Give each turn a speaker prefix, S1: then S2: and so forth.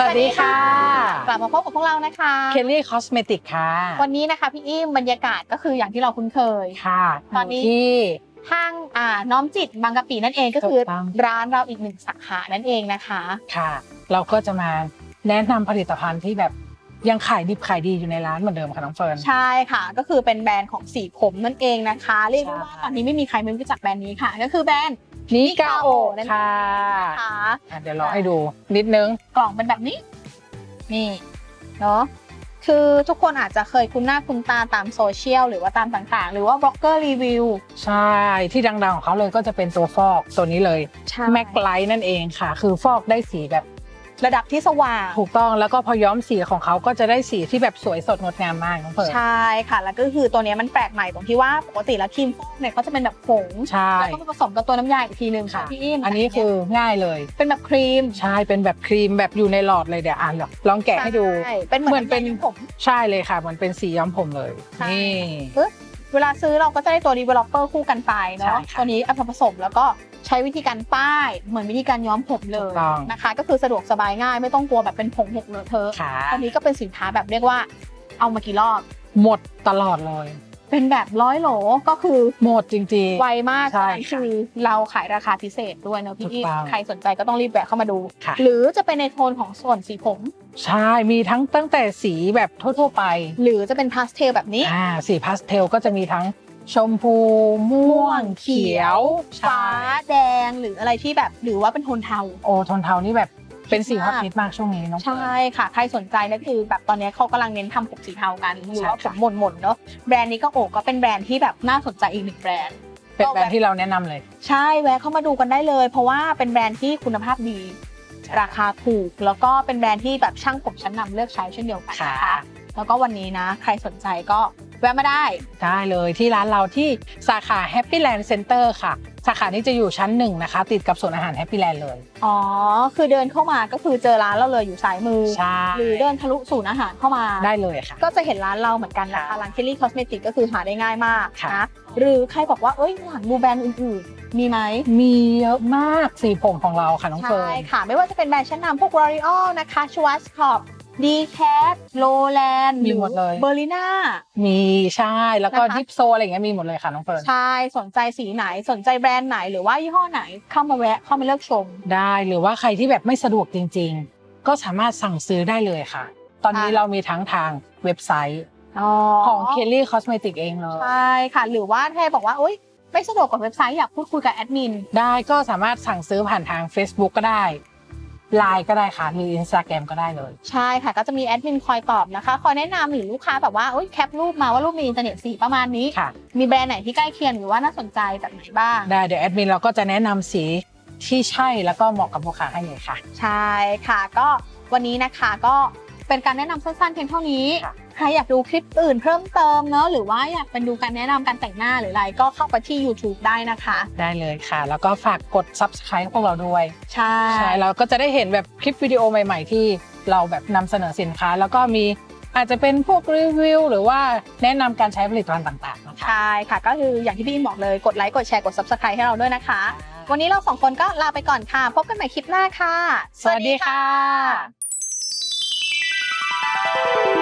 S1: สวัสดีค่ะ
S2: กลับมาพบกับพวกเรานะคะ
S1: เคลลี่คอสเมติกค่ะ
S2: วันนี้นะคะพี่อิ่มบรรยากาศก็คืออย่างที่เราคุ้นเคย
S1: ค่ะ
S2: ตอนนี้
S1: ยู่ที่
S2: ห้างอ่าน้อมจิตบางกะปินั่นเองก็คือ
S1: ถูกต้อง
S2: ร้านเราอีกหนึ่งสาขานั่นเองนะคะ
S1: ค่ะ เราก็จะมาแนะนำผลิตภัณฑ์ที่แบบยังขายดิบขายดีอยู่ในร้านเหมือนเดิมค่ะน้องเฟิร์น
S2: ใช่ค่ะ ก็คือเป็นแบรนด์ของสีผมนั่นเองนะคะ เรียกได้ว่า
S1: ใช่
S2: ตอนนี้ไม่มีใครไม่รู้จักแบรนด์นี้ค่ะ ก็คือแบรนด์
S1: นิกาโอ
S2: นั่นเอง
S1: ค่ะ
S2: นะคะ
S1: อะเดี๋ยวเราให้ดูนิดนึง
S2: กล่องเป็นแบบนี้ นี่เนาะคือทุกคนอาจจะเคยคุ้นหน้าคุ้นตาตามโซเชียลหรือว่าตามต่างๆ หรือว่าบล็อกเกอร์รีวิว
S1: ใช่ที่ดังๆของเขาเลยก็จะเป็นตัวฟอกตัวนี้เลย
S2: ใช่
S1: แม็กไลท์นั่นเองค่ะ คือฟอกได้สีแบบ
S2: ระดับที่สว่าง
S1: ถูกต้องแล้วก็พอย้อมสีของเขาก็จะได้สีที่แบบสวยสดงดงามมากน้องเฟิร์น
S2: ใช่ค่ะ แล้วก็คือตัวเนี้ยมันแปลกใหม่ตรงที่ว่าปกติแล้วครีมฟอกเนี่ยเขาจะเป็นแบบผง
S1: ใช่
S2: แล้วก็มาผสมกับตัวน้ำยาอีกทีหนึ่งค่ะ
S1: ค่ะ
S2: พี่อิ่ม
S1: อันนี้คือง่ายเลย
S2: เป็นแบบครีม
S1: ใช่เป็นแบบครีมแบบอยู่ในหลอดเลยเดี๋ยวอ่านลองแกะให้ดู
S2: ช่เป็นเหมือน
S1: เหมือนเป็นำ
S2: ยาผม
S1: ใช่เลยค่ะมันเป็นสีย้อมผมเลย
S2: ใช่
S1: นี่
S2: ปึ๊บเวลาซื้อเราก็จะได้ตัว developer คู่กันไป
S1: ใช่
S2: เนาะ
S1: ค่ะ
S2: ตัวนี้เอามาผสมแล้วก็ ใช้วิธีการป้ายเหมือนวิธีการย้อมผมเล
S1: ถู
S2: ย
S1: กต้อง
S2: นะคะ ก็คือสะดวกสบายง่ายไม่ต้องกลัวแบบเป็นผงหกเลอะเทอะ
S1: ค่ะ
S2: อันนี้ก็เป็นสินค้าแบบเรียกว่า เอามากี่รอบ
S1: หมดตลอดเลย
S2: เป็นแบบร้อยโหลก็คือ
S1: หมดจริง
S2: ไวมาก
S1: ใช่
S2: คือเราขายราคาพิเศษด้วยเนอะพี่
S1: ถูกต้อง
S2: ใครสนใจก็ต้องรีบแวะเข้ามาดู
S1: ค่ะ
S2: หรือจะเป็นในโทนของส่วนสีผม
S1: ๆใช่มีทั้งตั้งแต่สีแบบทั่วๆไป
S2: หรือจะเป็นพาสเทลแบบนี้
S1: อ่าสีพาสเทลก็จะมีทั้ง ชมพู ม่วง เขียว
S2: ฟ้า
S1: ใช่
S2: แดงหรืออะไรที่แบบหรือว่าเป็นโทนเทา
S1: โอโทนเทานี่แบบเป็นสีฮอต
S2: มาก
S1: ฮิตมากช่วงนี้น้องเฟิ
S2: ใช่
S1: ร์น
S2: ค่ะ ใครสนใจนะคือแบบตอนนี้เขากำลังเน้นทำผมสีเทากันหรือว่า
S1: ใช่
S2: ผ
S1: ค่ะ
S2: มหม่นๆเนาะแบรนด์นี้ก็โอ้ก็เป็นแบรนด์ที่แบบน่าสนใจอีกหนึ่งแบรนด์
S1: เป็นแบรนด์ที่เราแนะนำเลย
S2: ใช่แวะเข้ามาดูกันได้เลย เพราะว่าเป็นแบรนด์ที่คุณภาพดี ราคาถูก แล้วก็เป็นแบรนด์ที่แบบช่างผมชั้นนำเลือกใช้เช่นเดียวกันนะ
S1: ค่ะ
S2: คะแล้วก็วันนี้นะ ใครสนใจก็ แวะมาได้
S1: ได้เลยที่ร้านเราที่สาขา Happy Land Center ค่ะ สาขานี้จะอยู่ชั้นหนึ่งนะคะ ติดกับศูนย์อาหาร Happy Land เลย
S2: อ๋อ คือเดินเข้ามาก็คือเจอร้านเราเลยอยู่ซ้ายมือ
S1: ใช่
S2: หรือเดินทะลุศูนย์อาหารเข้ามา
S1: ได้เลยค่ะ
S2: ก็จะเห็นร้านเราเหมือนกันนะคะ
S1: ค่ะ
S2: ร้านเคลลี่คอสเมติกก็คือหาได้ง่ายมาก
S1: ค่ะ
S2: นะ หรือใครบอกว่า เอ้ยอยากดูแบรนด์อื่นๆ มีไหม
S1: มีเยอะมากสีผมของเราค่ะน้องเฟิ
S2: ใช่
S1: ร์น
S2: ค่ะ ไม่ว่าจะเป็นแบรนด์ชั้นนำพวก L'Oreal นะคะชวัสคอป ดีแคทโลแลนด์
S1: มีหมดเลย
S2: เบอร์ลิน่า
S1: มีใช่ แล้วก็
S2: นะคะ
S1: ดิฟโซอะไรอย่างเงี้ยมีหมดเลยค่ะน้องเฟิร์น
S2: ใช่สนใจสีไหนสนใจแบรนด์ไหนหรือว่ายี่ห้อไหนเข้ามาแวะเข้ามาเลือกชม
S1: ได้หรือว่าใครที่แบบไม่สะดวกจริงๆ ก็สามารถสั่งซื้อได้เลยค่ะ ตอนนี้
S2: ค่ะ
S1: เรามีทั้งทางเว็บไซต์ของ Kelly Cosmetic เองเลย
S2: ใช่ค่ะ หรือว่าถ้าบอกว่าเอ้ยไม่สะดวกกับเว็บไซต์อยากพูดคุยกับแอดมิน
S1: ได้ก็สามารถสั่งซื้อผ่านทาง Facebook ก็ได้ Line ก็ได้ค่ะหรือ Instagram ก็ได้เลย
S2: ใช่ค่ะก็จะมีแอดมินคอยตอบนะคะ คอยแนะนำหรือลูกค้าแบบว่าเอ้ยแคปรูปมาว่ารูปมีอินเทอร์เน็ตสีประมาณนี้
S1: ค่ะ
S2: มีแบรนด์ไหนที่ใกล้เคียงหรือว่าน่าสนใจแบบไหนบ้าง
S1: ได้เดี๋ยวแอดมินเราก็จะแนะนำสีที่ใช่แล้วก็เหมาะกับลูกค้าให้เลยค่ะ
S2: ใช่ค่ะ ก็วันนี้นะคะก็เป็นการแนะนำสั้นๆเพียงเท่านี้
S1: ค่ะ
S2: ใครอยากดูคลิปอื่นเพิ่มเติมเนอะหรือว่าอยากเป็นดูการแนะนำการแต่งหน้าหรืออะไรก็เข้าไปที่ YouTube ได้นะคะ
S1: ได้เลยค่ะ แล้วก็ฝากกด Subscribe พวกเราด้วย
S2: ใช่
S1: ใช่เราก็จะได้เห็นแบบคลิปวิดีโอใหม่ ๆ ที่เราแบบนำเสนอสินค้า แล้วก็มีอาจจะเป็นพวกรีวิว หรือว่าแนะนำการใช้ผลิตภัณฑ์ต่างๆนะคะ
S2: ใช่ค่ะ ก็คืออย่างที่พี่อินบอกเลยกดไลค์กดแชร์กด Subscribe ให้เราด้วยนะคะ วันนี้เราสองคนก็ลาไปก่อนค่ะ พบกันใหม่คลิปหน้าค่ะ
S1: สวัสดีค่ะ